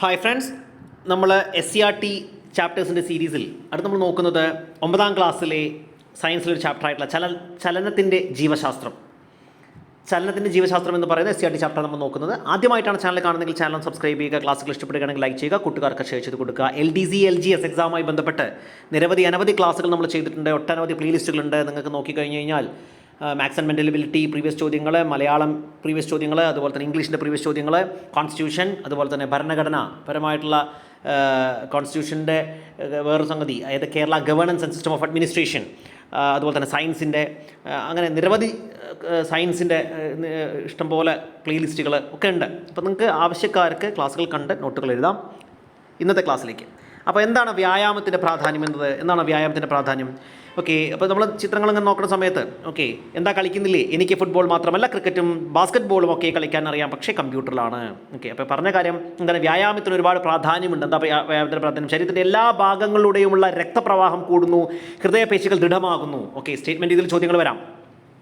Hi friends നമ്മൾ S C R T ചാപ്റ്റേഴ്സിന്റെ സീരീസിൽ അടുത്ത് നമ്മൾ നോക്കുന്നത് ഒമ്പതാം ക്ലാസ്സിലെ സയൻസിലെ ഒരു ചാപ്റ്റർ ആയിട്ടുള്ള ചല ചലനത്തിന്റെ ജീവശാസ്ത്രം. ചലനത്തിന്റെ ജീവശാസ്ത്രം എന്ന് പറയുന്നത് S C R T chapter നമ്മൾ നോക്കുന്നത്. ആദ്യമായിട്ടാണ് ചാനൽ കാണുന്നതെങ്കിൽ ചാനൽ സബ്സ്ക്രൈബ് ചെയ്യുക ക്ലാസ്സുകൾ ഇഷ്ടപ്പെടുകയാണെങ്കിൽ ലൈക്ക് ചെയ്യുക കൂട്ടുകാർക്ക് ഷെയർ ചെയ്ത് കൊടുക്കുക. L D C L G S എക്സാമുമായി ബന്ധപ്പെട്ട് നിരവധി അനവധി ക്ലാസ്സുകൾ നമ്മൾ ചെയ്തിട്ടുണ്ട്. ഒട്ടനവധി പ്ലേലിസ്റ്റുകളുണ്ട് നിങ്ങൾക്ക് നോക്കിക്കഴിഞ്ഞ് കഴിഞ്ഞാൽ മാത്സ് ആൻഡ് മെന്റലബിലിറ്റി പ്രീവിയസ് ചോദ്യങ്ങൾ മലയാളം പ്രീവിയസ് ചോദ്യങ്ങൾ അതുപോലെ തന്നെ ഇംഗ്ലീഷിന്റെ പ്രീവിയസ് ചോദ്യങ്ങൾ കോൺസ്റ്റിറ്റ്യൂഷൻ അതുപോലെ തന്നെ ഭരണഘടന പരമായിട്ടുള്ള കോൺസ്റ്റിറ്റ്യൂഷന്റെ വേറൊരു സംഗതി അതായത് Kerala governance and system of administration അതുപോലെ തന്നെ സയൻസിന്റെ അങ്ങനെ നിരവധി സയൻസിന്റെ ഇഷ്ടംപോലെ പ്ലേലിസ്റ്റുകൾ ഒക്കെ ഉണ്ട്. അപ്പോൾ നിങ്ങൾക്ക് ആവശ്യക്കാർക്ക് ക്ലാസ്സുകൾ കണ്ട് നോട്ടുകൾ എഴുതാം. ഇന്നത്തെ ക്ലാസ്സിലേക്ക് അപ്പോൾ എന്താണ് വ്യായാമത്തിന്റെ പ്രാധാന്യം എന്നത്? എന്താണ് വ്യായാമത്തിന്റെ പ്രാധാന്യം? ഓക്കെ അപ്പോൾ നമ്മൾ ചിത്രങ്ങൾ ഇങ്ങനെ നോക്കുന്ന സമയത്ത് ഓക്കെ എന്താ കളിക്കുന്നില്ലേ? എനിക്ക് ഫുട്ബോൾ മാത്രമല്ല ക്രിക്കറ്റും ബാസ്ക്കറ്റ് ബോളും ഒക്കെ കളിക്കാൻ അറിയാം പക്ഷേ കമ്പ്യൂട്ടറിലാണ്. ഓക്കെ അപ്പോൾ പറഞ്ഞ കാര്യം എന്താണ് വ്യായാമത്തിന് ഒരുപാട് പ്രാധാന്യമുണ്ട്. എന്താ വ്യായാമത്തിന്റെ പ്രാധാന്യം? ശരീരത്തിന്റെ എല്ലാ ഭാഗങ്ങളിലൂടെയുമുള്ള രക്തപ്രവാഹം കൂടുന്നു ഹൃദയപേശികൾ ദൃഢമാകുന്നു. ഓക്കെ സ്റ്റേറ്റ്മെന്റ് ഇതിൽ ചോദ്യങ്ങൾ വരാം.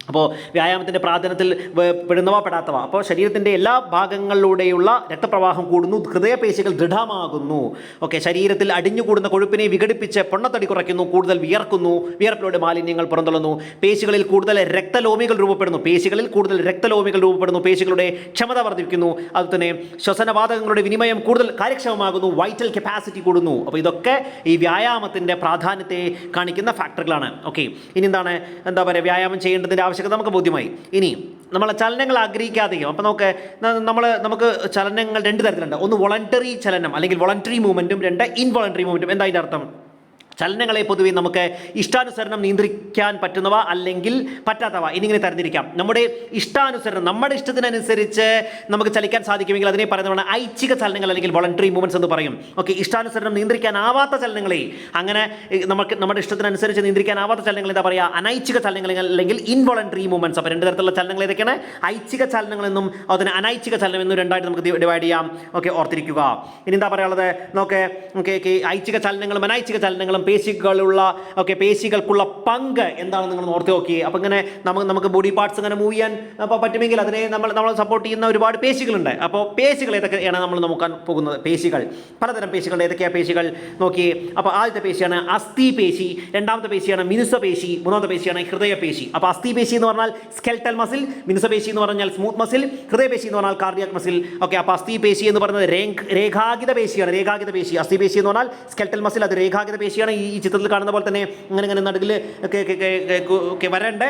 അപ്പോൾ വ്യായാമത്തിന്റെ പ്രാധാന്യത്തിൽ പെടുന്നവ പെടാത്തവ അപ്പോൾ ശരീരത്തിന്റെ എല്ലാ ഭാഗങ്ങളിലൂടെയുള്ള രക്തപ്രവാഹം കൂടുന്നു ഹൃദയപേശികൾ ദൃഢമാകുന്നു. ഓക്കെ ശരീരത്തിൽ അടിഞ്ഞുകൂടുന്ന കൊഴുപ്പിനെ വിഘടിപ്പിച്ച് പൊണ്ണത്തടി കുറയ്ക്കുന്നു കൂടുതൽ വിയർക്കുന്നു വിയർപ്പിലൂടെ മാലിന്യങ്ങൾ പുറന്തള്ളുന്നു. പേശികളിൽ കൂടുതൽ രക്തലോമികൾ രൂപപ്പെടുന്നു പേശികളിൽ കൂടുതൽ രക്തലോമികൾ രൂപപ്പെടുന്നു പേശികളുടെ ക്ഷമത വർദ്ധിക്കുന്നു അതുതന്നെ ശ്വസനവാതകങ്ങളുടെ വിനിമയം കൂടുതൽ കാര്യക്ഷമമാകുന്നു വൈറ്റൽ കപ്പാസിറ്റി കൂടുന്നു. അപ്പോൾ ഇതൊക്കെ ഈ വ്യായാമത്തിന്റെ പ്രാധാന്യത്തെ കാണിക്കുന്ന ഫാക്ടറുകളാണ്. ഓക്കെ ഇനി എന്താണ് എന്താ പറയുക വ്യായാമം ചെയ്യേണ്ടതിന്റെ ആവശ്യകത നമുക്ക് ബോധ്യമായി. ഇനി നമ്മൾ ചലനങ്ങൾ ആഗ്രഹിക്കാതെയും അപ്പോൾ നമുക്ക് നമ്മൾ നമുക്ക് ചലനങ്ങൾ രണ്ട് തരത്തിലുണ്ട്. ഒന്ന് വോളണ്ടറി ചലനം അല്ലെങ്കിൽ വോളണ്ടറി മൂവ്മെന്റും രണ്ട് ഇൻവോളണ്ടറി മൂവ്മെന്റും എന്താ അതിന്റെ അർത്ഥം? ചലനങ്ങളെ പൊതുവെ നമുക്ക് ഇഷ്ടാനുസരണം നിയന്ത്രിക്കാൻ പറ്റുന്നവ അല്ലെങ്കിൽ പറ്റാത്തവ എന്നിങ്ങനെ തരംതിരിക്കാം. നമ്മുടെ ഇഷ്ടാനുസരണം നമ്മുടെ ഇഷ്ടത്തിനനുസരിച്ച് നമുക്ക് ചലിക്കാൻ സാധിക്കുമെങ്കിൽ അതിനെ പറയുന്നതാണ് ഐച്ഛിക ചലനങ്ങൾ അല്ലെങ്കിൽ വോളണ്ടറി മൂവ്മെന്റ്സ് എന്ന് പറയും. ഓക്കെ ഇഷ്ടാനുസരണം നിയന്ത്രിക്കാനാവാത്ത ചലനങ്ങളെ അങ്ങനെ നമുക്ക് നമ്മുടെ ഇഷ്ടത്തിനനുസരിച്ച് നിയന്ത്രിക്കാനാവാത്ത ചലനങ്ങൾ എന്താ പറയുക അനൈച്ഛിക ചലനങ്ങൾ അല്ലെങ്കിൽ ഇൻവോളണ്ടറി മൂവ്മെന്റ്സ് അപ്പോൾ രണ്ട് തരത്തിലുള്ള ചലനങ്ങൾ ഏതൊക്കെയാണ്? ഐച്ഛിക ചലനങ്ങളെന്നും അതുപോലെ അനൈച്ഛിക ചലനം എന്നും രണ്ടായിട്ട് നമുക്ക് ഡിവൈഡ് ചെയ്യാം. ഓക്കെ ഓർത്തിരിക്കുക. ഇനി എന്താ പറയാനുള്ളത്? നോക്കെ ഓക്കെ ഐച്ഛിക ചലനങ്ങളും അനൈച്ഛിക ചലനങ്ങളും പേശികളുള്ള ഓക്കെ പേശികൾക്കുള്ള പങ്ക് എന്താണെന്ന് നിങ്ങൾ ഓർത്ത് നോക്കി. അപ്പോൾ ഇങ്ങനെ നമുക്ക് നമുക്ക് ബോഡി പാർട്സ് ഇങ്ങനെ മൂവ് ചെയ്യാൻ അപ്പോൾ പറ്റുമെങ്കിൽ അതിനെ നമ്മൾ നമ്മൾ സപ്പോർട്ട് ചെയ്യുന്ന ഒരുപാട് പേശികളുണ്ട്. അപ്പോൾ പേശികൾ ഏതൊക്കെയാണ് നമ്മൾ നോക്കാൻ പോകുന്നത്? പേശികൾ. പലതരം പേശികൾ ഏതൊക്കെയാണ് പേശികൾ? നോക്കി. അപ്പോൾ ആദ്യത്തെ പേശിയാണ് അസ്ഥി പേശി. രണ്ടാമത്തെ പേശിയാണ് മിനുസ പേശി. മൂന്നാമത്തെ പേശിയാണ് ഹൃദയ പേശി. അപ്പോൾ അസ്ഥി പേശി എന്ന് പറഞ്ഞാൽ സ്കെൽട്ടൽ മസിൽ മിനുസ പേശി എന്ന് പറഞ്ഞാൽ സ്മൂത്ത് മസിൽ ഹൃദയ പേശി എന്ന് പറഞ്ഞാൽ കാർഡിയാക് മസിൽ ഓക്കെ അപ്പോൾ അസ്ഥി പേശി എന്ന് പറയുന്നത് രേഖാഗിത പേശിയാണ്. രേഖാഗിത പേശി. അസ്ഥി പേശി എന്ന് പറഞ്ഞാൽ സ്കെൽട്ടൽ മസിൽ അത് രേഖാഗിത പേശിയാണ്. ഈ ചിത്രത്തിൽ കാണുന്ന പോലെ തന്നെ ഇങ്ങനെ ഇങ്ങനെ നടുകിൽ വരണ്ടേ?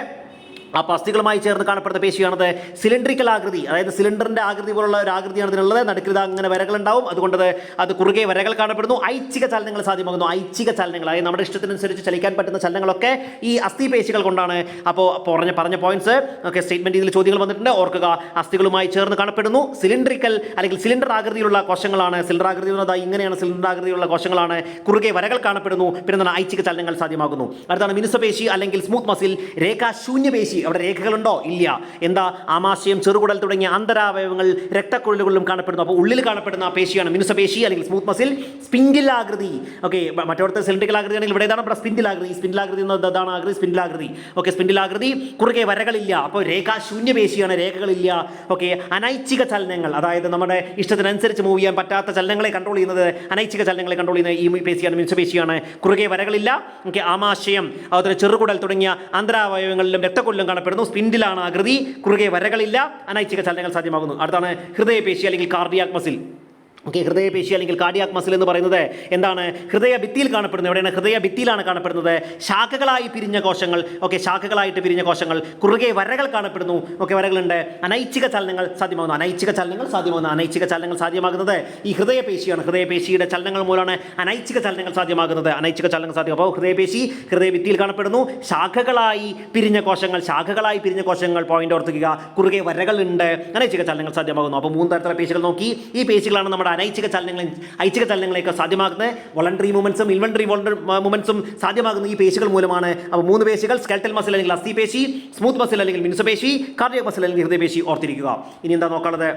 ആ അസ്ഥികളുമായി ചേർന്ന് കാണപ്പെടുന്ന പേശിയാണത് സിലിണ്ടറിക്കൽ ആകൃതി. അതായത് സിലിണ്ടറിന്റെ ആകൃതി പോലുള്ള ഒരു ആകൃതിയാണ് ഇതിനുള്ളത്. നടുക്കിൽ അങ്ങനെ വരകൾ ഉണ്ടാവും അതുകൊണ്ട് അത് കുറുകെ വരകൾ കാണപ്പെടുന്നു. ഐച്ഛിക ചലനങ്ങൾ സാധ്യമാകുന്നു. ഐച്ഛിക ചലനങ്ങൾ. അതായത് നമ്മുടെ ഇഷ്ടത്തിനനുസരിച്ച് ചലിക്കാൻ പറ്റുന്ന ചലനങ്ങളൊക്കെ ഈ അസ്ഥി പേശികൾ കൊണ്ടാണ്. അപ്പോൾ പറഞ്ഞ പറഞ്ഞ പോയിന്റ്സ് ഒക്കെ സ്റ്റേറ്റ്മെന്റ് ഇതിൽ ചോദ്യങ്ങൾ വന്നിട്ടുണ്ട്. ഓർക്കുക അസ്ഥികളുമായി ചേർന്ന് കാണപ്പെടുന്നു. സിലിണ്ടറിക്കൽ അല്ലെങ്കിൽ സിലിണ്ടർ ആകൃതിയിലുള്ള കോശങ്ങളാണ്. സിലിണ്ടർ ആകൃതി ഇങ്ങനെയാണ് സിലിണ്ടർ ആകൃതിയിലുള്ള കോശങ്ങളാണ്. കുറുകെ വരകൾ കാണപ്പെടുന്നു. പിന്നെ ഐച്ഛിക ചലനങ്ങൾ സാധ്യമാകുന്നു. അടുത്താണ് മിനുസപേശി അല്ലെങ്കിൽ സ്മൂത്ത് മസിൽ രേഖാശൂന്യപേശി അവിടെ രേഖകളുണ്ടോ? ഇല്ല. എന്താ? ആമാശയം ചെറുകുടൽ തുടങ്ങിയ അന്തരാവയവങ്ങൾ രക്തക്കുഴലുകളിലും കാണപ്പെടുന്നു. അപ്പോൾ ഉള്ളിൽ കാണപ്പെടുന്ന ആ പേശിയാണ്. മിനുസപേശി അല്ലെങ്കിൽ സ്മൂത്ത് മസിൽ സ്പിൻഡിൽ ആകൃതി. ഓക്കെ മറ്റോടത്തെ സിലിണ്ടറിക്കൽ ആകൃതി ആണെങ്കിൽ ഇവിടെ ഏതാണ്? ഇവിടെ സ്പിൻഡിൽ ആകൃതി. എന്നത് അതാണ് ആകൃതി? സ്പിൻഡിൽ ആകൃതി. ഓക്കെ സ്പിൻഡിൽ ആകൃതി. കുറുകെ വരകളില്ല. അപ്പോൾ രേഖാശൂന്യ പേശിയാണ്. രേഖകളില്ല. ഓക്കെ അനൈച്ഛിക ചലനങ്ങൾ. അതായത് നമ്മുടെ ഇഷ്ടത്തിനനുസരിച്ച് മൂവ് ചെയ്യാൻ പറ്റാത്ത ചലനങ്ങളെ കൺട്രോൾ ചെയ്യുന്നത് അനൈച്ഛിക ചലനങ്ങളെ കൺട്രോൾ ചെയ്യുന്ന ഈ പേശിയാണ് മിനുസപേശിയാണ് കുറുകെ വരകളില്ല. ഓക്കെ ആമാശയം അതുപോലെ ചെറുകുടൽ തുടങ്ങിയ അന്തരാവയവങ്ങളിലും രക്തക്കൊല്ലും കാണപ്പെടുന്നു. സ്പിൻഡിലാണ് ആകൃതി. കുറുകെ വരകളില്ല. അനൈച്ഛിക ചലനങ്ങൾ സാധ്യമാകുന്നു. അടുത്താണ് ഹൃദയപേശി അല്ലെങ്കിൽ കാർഡിയാക് മസിൽ. ഓക്കെ ഹൃദയപേശി അല്ലെങ്കിൽ കാർഡിയാക് മസിൽ എന്ന് പറയുന്നത് എന്താണ്? ഹൃദയ ഭിത്തിയിൽ കാണപ്പെടുന്നത്. എവിടെയാണ്? ഹൃദയ ഭിത്തിയിലാണ് കാണപ്പെടുന്നത്. ശാഖകളായി പിരിഞ്ഞ കോശങ്ങൾ. ഓക്കെ ശാഖകളായിട്ട് പിരിഞ്ഞ കോശങ്ങൾ. കുറുകെ വരകൾ കാണപ്പെടുന്നു. ഓക്കെ വരകളുണ്ട്. അനൈച്ഛിക ചലനങ്ങൾ സാധ്യമാകുന്നു. അനൈച്ഛിക ചലനങ്ങൾ സാധ്യമാകുന്നു. അനൈച്ഛിക ചലനങ്ങൾ സാധ്യമാകുന്നത് ഈ ഹൃദയപേശിയാണ്. ഹൃദയപേശിയുടെ ചലനങ്ങൾ മൂലമാണ് അനൈച്ഛിക ചലനങ്ങൾ സാധ്യമാകുന്നത്. അനൈച്ഛിക ചലനങ്ങൾ സാധ്യം അപ്പോൾ ഹൃദയപേശി ഹൃദയഭിത്തിയിൽ കാണപ്പെടുന്നു. ശാഖകളായി പിരിഞ്ഞ കോശങ്ങൾ. ശാഖകളായി പിരിഞ്ഞ കോശങ്ങൾ. പോയിന്റ് ഓർത്തിക്കുക കുറുകെ വരകളുണ്ട്. അനൈച്ഛിക ചലനങ്ങൾ സാധ്യമാകുന്നു. അപ്പോൾ മൂന്ന് തരത്തിലുള്ള പേശികൾ നോക്കി. ഈ പേശികളാണ് നമ്മുടെ അനൈച്ഛിക ചലനങ്ങൾ ഐച്ഛിക ചലനങ്ങളെയൊക്കെ സാധ്യമാക്കുന്നത്. വോളണ്ടറി മൂവ്മെന്റ്സും ഇൻവെൻട്രി വോളണ്ടറി മൂവ്മെന്റ്സും സാധ്യമാകുന്ന ഈ പേശികൾ മൂലമാണ്. അപ്പോൾ മൂന്ന് പേശികൾ സ്കെൽറ്റൽ മസിൽ അല്ലെങ്കിൽ അസ്ഥി പേശി സ്മൂത്ത് മസിൽ അല്ലെങ്കിൽ മിനുസപേശി കാർഡിയോ മസിൽ അല്ലെങ്കിൽ ഹൃദയപേശി ഓർത്തിരിക്കുക. ഇനി എന്താ നോക്കാനുള്ളത്?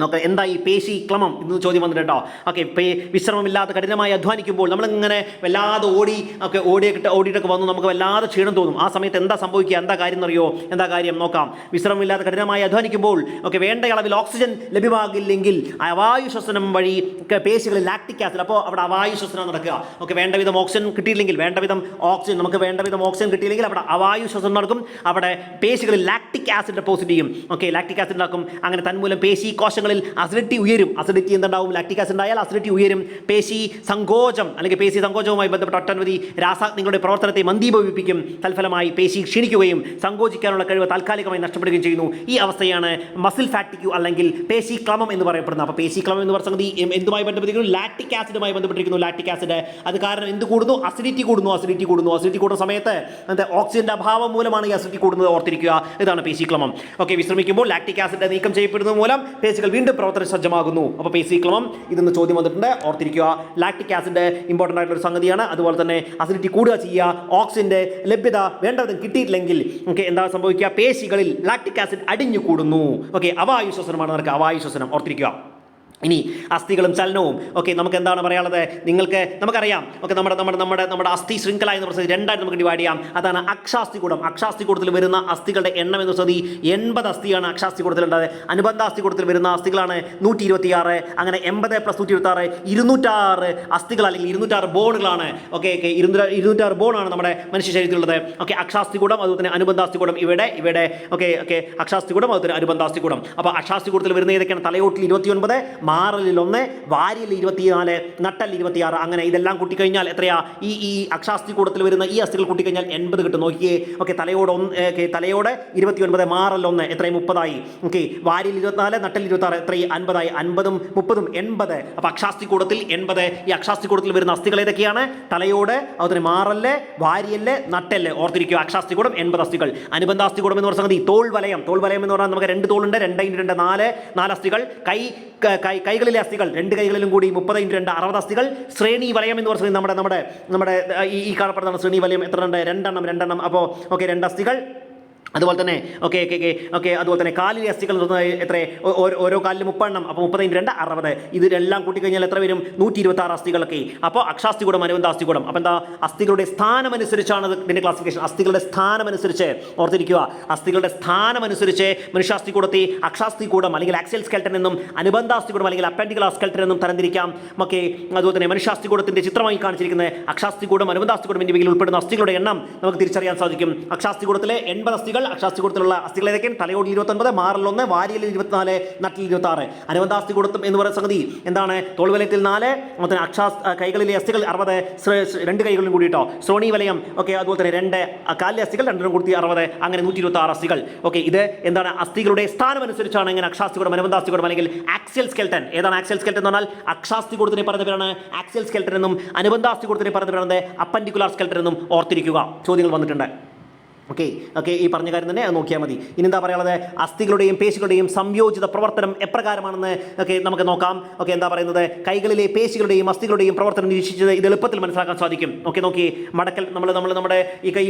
നോക്കാം എന്താ ഈ പേശി ക്ലമം ഇന്ന് ചോദ്യം വന്നിട്ട് കേട്ടോ ഓക്കെ പേ വിശ്രമമില്ലാതെ കഠിനമായി അധ്വാനിക്കുമ്പോൾ നമ്മളിങ്ങനെ വല്ലാതെ ഓടി ഒക്കെ ഓടിയൊക്കെ ഓടിയിട്ടൊക്കെ വന്നു നമുക്ക് വല്ലാതെ ക്ഷീണം തോന്നും. ആ സമയത്ത് എന്താ സംഭവിക്കുക? എന്താ കാര്യം എന്നറിയോ? എന്താ കാര്യം? നോക്കാം. വിശ്രമമില്ലാതെ കഠിനമായി അധ്വാനിക്കുമ്പോൾ ഒക്കെ വേണ്ട അളവിൽ ഓക്സിജൻ ലഭ്യമാകില്ലെങ്കിൽ അവായു ശ്വസനം വഴി ഒക്കെ പേശികളിൽ ലാക്ടിക് ആസിഡ് അപ്പോൾ അവിടെ അവായു ശ്വസനം നടക്കുക. ഓക്കെ വേണ്ട വിധം ഓക്സിജൻ കിട്ടിയില്ലെങ്കിൽ വേണ്ട വിധം ഓക്സിജൻ നമുക്ക് വേണ്ട വിധം ഓക്സിജൻ കിട്ടിയില്ലെങ്കിൽ അവിടെ അവായു ശ്വസനം നടക്കും. അവിടെ പേശികളിൽ ലാക്ടിക് ആസിഡ് ഡെപ്പോസിറ്റ് ചെയ്യും. ഓക്കെ ലാക്ടിക് ആസിഡ് ഉണ്ടാക്കും. അങ്ങനെ തന്മൂലം പേശി കോശങ്ങളിൽ അസിഡിറ്റി ഉയരും. അസിഡിറ്റി എന്തുണ്ടാവും? ലാക്ടിക് ആസിഡ് ഉണ്ടായാൽ അസിഡിറ്റി ഉയരും. പേശി സങ്കോചം അല്ലെങ്കിൽ പേശി സങ്കോചവുമായി ബന്ധപ്പെട്ട ഒട്ടനവധി രാസാഗ്നികളുടെ പ്രവർത്തനത്തെ മന്ദീഭവിപ്പിക്കും. തൽഫലമായി പേശി ക്ഷീണിക്കുകയും സങ്കോചിക്കാനുള്ള കഴിവ് താൽക്കാലികമായി നഷ്ടപ്പെടുകയും ചെയ്യുന്നു. ഈ അവസ്ഥയാണ് മസിൽ ഫാറ്റിക്യൂ അല്ലെങ്കിൽ പേശി ക്ലമം എന്ന് പറയപ്പെടുന്നത്. അപ്പോൾ പേശി ക്ലമം എന്ന് പറഞ്ഞ എന്തുമായി ബന്ധപ്പെട്ടിരിക്കുന്നു? ലാക്ടിക് ആസിഡുമായി ബന്ധപ്പെട്ടിരിക്കുന്നു ലാക്ടിക് ആസിഡ് അത് കാരണം എന്ത് കൂടുന്നു? അസിഡിറ്റി കൂടുന്നു അസിഡിറ്റി കൂടുന്നു. അസിഡിറ്റി കൂടുന്ന സമയത്ത് എന്താ ഓക്സിജന്റെ അഭാവം മൂലമാണ് ഈ അസിഡിറ്റി കൂടുന്നത് ഓർത്തിരിക്കുക. ഇതാണ് പേശി ക്ലമം. ഓക്കെ വിശ്രമിക്കുമ്പോൾ ലാക്ടിക് ആസിഡ് നീക്കം ചെയ്യപ്പെടുന്നത് മൂലം പേശികൾ വീണ്ടും പ്രവർത്തന സജ്ജമാകുന്നു. അപ്പോൾ ക്ലമം ഇതെന്ന് ചോദ്യം വന്നിട്ടുണ്ട്. ഓർത്തിരിക്കുക ലാക്ടിക് ആസിഡ് ഇമ്പോർട്ടന്റ് ആയിട്ടുള്ള ഒരു സംഗതിയാണ്. അതുപോലെ തന്നെ അസിഡിറ്റി കൂടുക ചെയ്യുക ഓക്സിജന്റെ ലഭ്യത വേണ്ടതും കിട്ടിയിട്ടില്ലെങ്കിൽ ഓക്കെ എന്താ സംഭവിക്കുക? പേശികളിൽ ലാക്ടിക് ആസിഡ് അടിഞ്ഞു കൂടുന്നു. ഓക്കെ അവായു ശ്വസനമാണ് നടക്കുക. അവായു ശ്വസനം ഓർത്തിരിക്കുക. ഇനി അസ്ഥികളും ചലനവും. ഓക്കെ നമുക്ക് എന്താണ് പറയാനുള്ളത്? നിങ്ങൾക്ക് നമുക്കറിയാം. ഓക്കെ നമ്മുടെ നമ്മുടെ നമ്മുടെ നമ്മുടെ അസ്ഥി ശൃംഖല എന്ന് പറഞ്ഞത് രണ്ടായിട്ട് നമുക്ക് ഡിവൈഡ് ചെയ്യാം. അതാണ് അക്ഷാസ്തികൂടം അക്ഷാസ്ഥികൂടത്തിൽ വരുന്ന അസ്ഥികളുടെ എണ്ണം എന്ന് വെച്ചാൽ എൺപത് അസ്ഥിയാണ് അക്ഷാസ്ഥികൂടത്തിലുള്ളത്. അനുബന്ധ അസ്ഥികൂടത്തിൽ വരുന്ന അസ്ഥികളാണ് നൂറ്റി ഇരുപത്തിയാറ് അങ്ങനെ എൺപത് പ്ലസ് നൂറ്റി ഇരുപത്തി ആറ് ഇരുന്നൂറ്റാറ് അസ്ഥികൾ അല്ലെങ്കിൽ ഇരുന്നൂറ്റാറ് ബോണുകളാണ്. ഓക്കെ ഓക്കെ ഇരുന്നൂറ്റ ഇരുന്നൂറ്റാറ് ബോണാണ് നമ്മുടെ മനുഷ്യ ശരീരത്തിലുള്ളത്. ഓക്കെ അക്ഷാസ്ഥികൂടം അതുപോലെ തന്നെ അനുബന്ധാസ്ഥികൂടം ഇവിടെ ഇവിടെ ഓക്കെ ഓക്കെ അക്ഷാസ്ഥികൂടം അതുപോലെ തന്നെ അനുബന്ധാസ്ഥികൂടം അപ്പോൾ അക്ഷാസ്ഥികൂടത്തിൽ വരുന്ന ഏതൊക്കെയാണ്? തലയോട്ടിൽ ഇരുപത്തിയൊൻപത് മാറലിൽ ഒന്ന് വാരിയിൽ ഇരുപത്തിനാല് നട്ടൽ ഇരുപത്തിയാറ് അങ്ങനെ ഇതെല്ലാം കൂട്ടിക്കഴിഞ്ഞാൽ എത്രയാ? ഈ ഈ അക്ഷാസ്ഥി കൂടത്തിൽ വരുന്ന ഈ അസ്ഥികൾ കൂട്ടിക്കഴിഞ്ഞാൽ എൺപത് കിട്ടും. നോക്കിയേ ഓക്കെ തലയോട് ഒന്ന് ഓക്കെ തലയോട് ഇരുപത്തി ഒൻപത് മാറൽ ഒന്ന് എത്രയും മുപ്പതായി. ഓക്കെ വാരിയിൽ ഇരുപത്തിനാല് നട്ടൽ ഇരുപത്താറ് എത്രയും അൻപതായി. അൻപതും മുപ്പതും എൺപത്. അപ്പോൾ അക്ഷാസ്തി കൂടത്തിൽ എൺപത്. ഈ അക്ഷാസ്തി കൂടത്തിൽ വരുന്ന അസ്ഥികൾ ഏതൊക്കെയാണ്? തലയോട് അതുപോലെ മാറൽ വാരിയൽ നട്ടൽ ഓർത്തിരിക്കുക അക്ഷാസ്തി കൂടം എൺപത് അസ്ഥികൾ. അനുബന്ധ അസ്ഥി കൂടം എന്ന് പറഞ്ഞ സംഗതി തോൾ വലയം. തോൾ വലയം എന്ന് പറഞ്ഞാൽ നമുക്ക് രണ്ട് തോളുണ്ട് രണ്ട് രണ്ട് നാല് നാല് അസ്ഥികൾ. കൈ കൈ കൈകളിലെ അസ്ഥികൾ രണ്ട് കൈകളിലും കൂടി മുപ്പത് ഇന്റു രണ്ട് അറുപത് അസ്ഥികൾ. ശ്രേണി വലയം എന്ന് പറഞ്ഞാൽ നമ്മുടെ നമ്മുടെ നമ്മുടെ ഈ കാണപ്പെടുന്ന ശ്രേണി വലയം. എത്ര ഉണ്ട് രണ്ടെണ്ണം രണ്ടെണ്ണം. അപ്പോൾ ഓക്കെ രണ്ട് അസ്ഥികൾ. അതുപോലെ തന്നെ ഓക്കെ ഓക്കെ ഓക്കെ ഓക്കെ അതുപോലെ തന്നെ കാലിലെ അസ്ഥികൾ എത്ര? ഓരോ- കാലിലും മുപ്പെണ്ണം അപ്പോൾ മുപ്പത് ഇന്റു രണ്ട് അറുപത്. ഇതിലെല്ലാം കൂട്ടിക്കഴിഞ്ഞാൽ എത്ര വരും? നൂറ്റി ഇരുപത്തി ആറ് അസ്ഥികളൊക്കെ. അപ്പോൾ അക്ഷാസ്ഥികൂടം അനുബന്ധ അസ്ഥികൂടം. അപ്പോൾ എന്താ? അസ്ഥികളുടെ സ്ഥാനമനുസരിച്ചാണ് ഇത് ഇതിന്റെ ക്ലാസിഫിക്കേഷൻ അസ്ഥികളുടെ സ്ഥാനമനുസരിച്ച് ഓർത്തിരിക്കുക അസ്ഥികളുടെ സ്ഥാനമനുസരിച്ച് മനുഷ്യാസ്ഥികൂടത്തെ അക്ഷാസ്ഥികൂടം അല്ലെങ്കിൽ ആക്സൽ സ്കെൽട്ടൻ എന്നും അനുബന്ധ അനുബന്ധാസ്ഥികൂടം അല്ലെങ്കിൽ അപ്പൻഡിക്കൽ സ്കെൽട്ടൻ എന്നും തരംതിരിക്കാം. ഓക്കെ അതുപോലെ തന്നെ മനുഷ്യാസ്ഥികൂടത്തിന്റെ ചിത്രമായി കാണിച്ചിരിക്കുന്നത് അക്ഷാസ്ഥികൂടം അനുബന്ധാസ്ഥികൂടം എന്നിവയിൽ ഉൾപ്പെടുന്ന അസ്ഥികളുടെ എണ്ണം നമുക്ക് തിരിച്ചറിയാൻ സാധിക്കും. അക്ഷാസ്ഥികൂടത്തിലെ എൺപത് അസ്ഥികൾ അക്ഷാസ്ഥികൂടത്തിലുള്ള അസ്ഥികൾ ഏതൊക്കെയാണ്? തലയോടി ഇരുപത്തൊൻപത് മാറിലൊന്ന് വാരിയിൽ ഇരുപത്തിനാല് നട്ടിൽ ഇരുപത്തി ആറ് അനുബന്ധ അനുബന്ധാസ്ഥികൂടത്തും എന്ന് പറയുന്ന സംഗതി എന്താണ്? തോൾവലയത്തിൽ നാല് അതുപോലെ അക്ഷാ കൈകളിലെ അസ്ഥികൾ അറുപത് രണ്ട് കൈകളിലും കൂടിയിട്ടോ ശ്രോണി വലയം ഓക്കെ അതുപോലെ തന്നെ രണ്ട് കാലിലെ അസ്ഥികൾ രണ്ടിനും കൂടി അറുപത് അങ്ങനെ നൂറ്റി ഇരുപത്തി ആറ് അസ്ഥികൾ. ഓക്കെ ഇത് എന്താണ്? അസ്ഥികളുടെ സ്ഥാനം അനുസരിച്ചാണ് ഇങ്ങനെ അക്ഷാസ്തികൂടം അനുബന്ധ അസ്ഥികൂടം അല്ലെങ്കിൽ ആക്സിയൽ സ്കെൽട്ടൻ ഏതാണ് ആക്സിയൽ സ്കെൽട്ടൻ എന്ന് പറഞ്ഞാൽ? അക്ഷാസ്ഥികൂടത്തിനെ പറയുന്ന പേരാണ് ആക്സിയൽ സ്കെൽട്ടൻ എന്നും അനുബന്ധ അസ്ഥികൂടത്തിനെ പറയുന്ന പേരാണ് അപ്പൻഡിക്കുലാർ സ്കെൽട്ടൻ എന്നും ഓർത്തിരിക്കുക. ചോദ്യങ്ങൾ വന്നിട്ടുണ്ട്. ഓക്കെ ഓക്കെ ഈ പറഞ്ഞ കാര്യം തന്നെ നോക്കിയാൽ മതി. ഇനി എന്താ പറയുന്നത് അസ്ഥികളുടെയും പേശികളുടെയും സംയോജിത പ്രവർത്തനം എപ്രകാരമാണെന്ന് ഒക്കെ നമുക്ക് നോക്കാം. ഓക്കെ എന്താ പറയുന്നത്? കൈകളിലെ പേശികളുടെയും അസ്ഥികളുടെയും പ്രവർത്തനം നിരീക്ഷിച്ചത് ഇത് എളുപ്പത്തിൽ മനസ്സിലാക്കാൻ സാധിക്കും. ഓക്കെ നോക്കി. മടക്കൽ നമ്മൾ നമ്മൾ നമ്മുടെ ഈ കൈ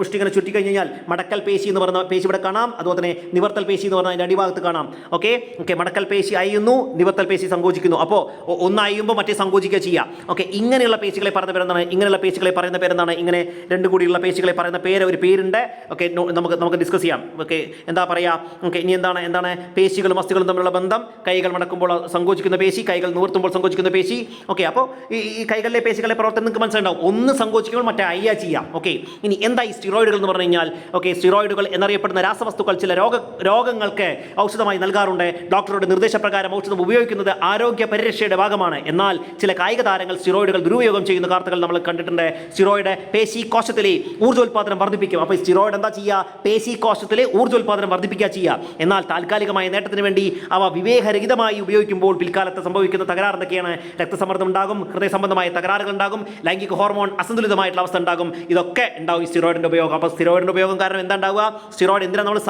മുഷ്ടിങ്ങനെ ചുറ്റി കഴിഞ്ഞാൽ മടക്കൽ പേശി എന്ന് പറയുന്ന പേശി ഇവിടെ കാണാം. അതുപോലെ തന്നെ നിവർത്തൽ പേശി എന്ന് പറഞ്ഞാൽ അതിന്റെ അടിഭാഗത്ത് കാണാം. ഓക്കെ ഓക്കെ മടക്കൽ പേശി അയ്യുന്നു നിവർത്തൽ പേശി സങ്കോചിക്കുന്നു അപ്പോൾ ഒന്ന് അയ്യുമ്പോൾ മറ്റേ സങ്കോചിക്കുക ചെയ്യുക ഓക്കെ ഇങ്ങനെയുള്ള പേശികളെ പറയുന്ന പേരെന്താണ്? ഇങ്ങനെയുള്ള പേശികളെ പറയുന്ന പേരെന്താണ്? ഇങ്ങനെ രണ്ടു കൂടിയുള്ള പേശികളെ പറയുന്ന പേര് ഒരു പേരുണ്ട്. ഓക്കെ നമുക്ക് നമുക്ക് ഡിസ്കസ് ചെയ്യാം. ഓക്കെ എന്താ പറയുക ഓക്കെ ഇനി എന്താണ് എന്താണ്? പേശികളും അസ്ഥികളും തമ്മിലുള്ള ബന്ധം. കൈകൾ മടക്കുമ്പോൾ സങ്കോചിക്കുന്ന പേശി കൈകൾ നിവർത്തുമ്പോൾ സങ്കോചിക്കുന്ന പേശി. ഓക്കെ അപ്പോൾ ഈ കൈകളിലെ പേശികളെ പ്രവർത്തനം നിങ്ങൾക്ക് മനസ്സിലുണ്ടാവും ഒന്ന് സങ്കോചിക്കുമ്പോൾ മറ്റേ അയ്യ ചെയ്യാം. ഓക്കെ ഇനി എന്താ ഈ സ്റ്റിറോയിഡുകൾ എന്ന് പറഞ്ഞു കഴിഞ്ഞാൽ? ഓക്കെ സ്റ്റിറോയിഡുകൾ എന്നറിയപ്പെടുന്ന രാസവസ്തുക്കൾ ചില രോഗ രോഗങ്ങൾക്ക് ഔഷധമായി നൽകാറുണ്ട്. ഡോക്ടറുടെ നിർദ്ദേശപ്രകാരം ഔഷധം ഉപയോഗിക്കുന്നത് ആരോഗ്യ പരിരക്ഷയുടെ ഭാഗമാണ്. എന്നാൽ ചില കായിക താരങ്ങൾ സ്റ്റിറോയിഡുകൾ ദുരുപയോഗം ചെയ്യുന്ന വാർത്തകൾ നമ്മൾ കണ്ടിട്ടുണ്ട്. സ്റ്റിറോയിഡ് പേശി കോശത്തിലെ ഊർജോൽപാദനം വർദ്ധിപ്പിക്കും. അപ്പോൾ സ്റ്റിറോയിഡ് എന്താ ചെയ്യുക? പേശി കോശത്തിലെ ഊർജോൽപാദനം വർദ്ധിപ്പിക്കുക ചെയ്യുക. എന്നാൽ താൽക്കാലികമായ നേട്ടത്തിന് വേണ്ടി അവ വിവേകരഹിതമായി ഉപയോഗിക്കുമ്പോൾ പിൽക്കാലത്ത് സംഭവിക്കുന്ന തകരാർ എന്തൊക്കെയാണ്? രക്തസമ്മർദ്ദം ഉണ്ടാകും ഹൃദയ സംബന്ധമായ തകരാറുകൾ ഉണ്ടാകും ലൈംഗിക ഹോർമോൺ അസന്തുലിതമായിട്ടുള്ള അവസ്ഥ ഉണ്ടാകും. ഇതൊക്കെ ഉണ്ടാവും സ്റ്റിറോയിഡിന്റെ ഉപയോഗം. അപ്പോൾ സ്റ്റിറോയിഡിന്റെ ഉപയോഗം കാരണം എന്താ ഉണ്ടാവുക? സ്റ്റിറോയിഡ് എന്തിനാണ് നമ്മൾ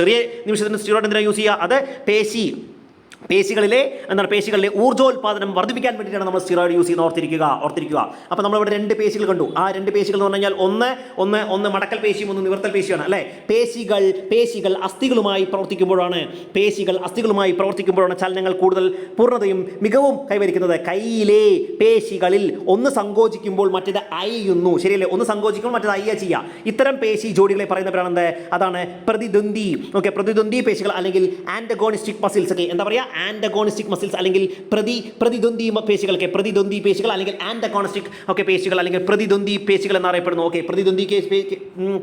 ചെറിയ നിമിഷത്തിന് സ്റ്റിറോയിഡ് എന്തിനാണ് യൂസ് ചെയ്യുക? അത് പേശി പേശികളിലെ എന്താണ് പേശികളിലെ ഊർജോൽപാദനം വർദ്ധിപ്പിക്കാൻ വേണ്ടിയിട്ടാണ് നമ്മൾ സ്റ്റിറോയിഡ് യൂസ് ചെയ്യുന്നത്. ഓർത്തിരിക്കുക ഓർത്തിരിക്കുക. അപ്പോൾ നമ്മളിവിടെ രണ്ട് പേശികൾ കണ്ടു. ആ രണ്ട് പേശികൾ എന്ന് പറഞ്ഞു കഴിഞ്ഞാൽ ഒന്ന് ഒന്ന് ഒന്ന് മടക്കൽ പേശിയും ഒന്ന് നിവർത്തൽ പേശിയാണ് അല്ലേ? പേശികൾ പേശികൾ അസ്ഥികളുമായി പ്രവർത്തിക്കുമ്പോഴാണ് പേശികൾ അസ്ഥികളുമായി പ്രവർത്തിക്കുമ്പോഴാണ് ചലനങ്ങൾ കൂടുതൽ പൂർണതയും മികവും കൈവരിക്കുന്നത്. കയ്യിലെ പേശികളിൽ ഒന്ന് സങ്കോചിക്കുമ്പോൾ മറ്റേത് അയ്യുന്നു. ശരിയല്ലേ? ഒന്ന് സങ്കോചിക്കുമ്പോൾ മറ്റേത് അയ്യ ചെയ്യുക ഇത്തരം പേശി ജോഡികളെ പറയുന്നവരാണെന്ത് അതാണ് പ്രതിദ്വന്ദ്ി ഓക്കെ പ്രതിദ്വന്ദ്ി പേശികൾ അല്ലെങ്കിൽ ആന്റഗോണിസ്റ്റിക് മസിൽസ് ഒക്കെ. എന്താ പറയുക ആന്റഗോണിസ്റ്റിക് മസിൽസ് അല്ലെങ്കിൽ പ്രതി പ്രതിദ്വന്ദ്ി പേശികളൊക്കെ പ്രതിദ്വന്ദ്ി പേശികൾ അല്ലെങ്കിൽ ആന്റഗോണിസ്റ്റിക് ഒക്കെ പേശികൾ അല്ലെങ്കിൽ പ്രതിദ്വന്ദ്ി പേശികൾ എന്നറിയപ്പെടുന്നു. ഓക്കെ പ്രതിദ്വന്ദ്ി